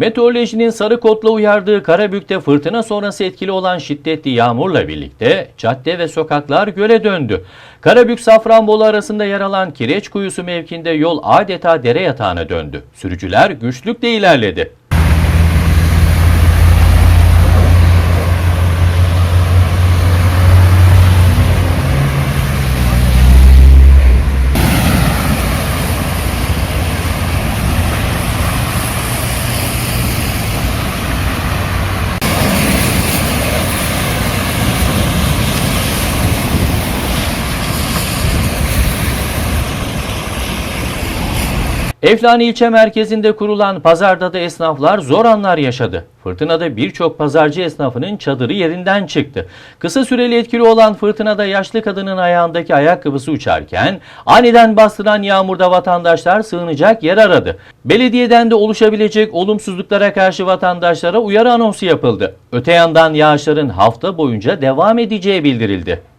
Meteorolojinin sarı kodla uyardığı Karabük'te fırtına sonrası etkili olan şiddetli yağmurla birlikte cadde ve sokaklar göle döndü. Karabük Safranbolu arasında yer alan Kireç Kuyusu mevkinde yol adeta dere yatağına döndü. Sürücüler güçlükle ilerledi. Eflani ilçe merkezinde kurulan pazarda da esnaflar zor anlar yaşadı. Fırtınada birçok pazarcı esnafının çadırı yerinden çıktı. Kısa süreli etkili olan fırtınada yaşlı kadının ayağındaki ayakkabısı uçarken aniden bastıran yağmurda vatandaşlar sığınacak yer aradı. Belediyeden de oluşabilecek olumsuzluklara karşı vatandaşlara uyarı anonsu yapıldı. Öte yandan yağışların hafta boyunca devam edeceği bildirildi.